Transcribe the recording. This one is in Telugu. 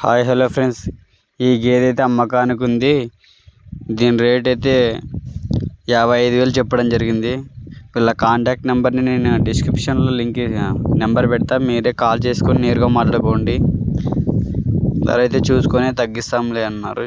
Hi hello friends. ఈ గేదె అయితే అమ్మకానికి ఉంది దీని రేట్ అయితే యాభై ఐదు వేలు చెప్పడం జరిగింది. వీళ్ళ కాంటాక్ట్ నెంబర్ని నేను డిస్క్రిప్షన్లో లింక్ నెంబర్ పెడతా. మీరే కాల్ చేసుకొని నేరుగా మాట్లాడుకోండి. ధర అయితే చూసుకొని తగ్గిస్తాంలే అన్నారు.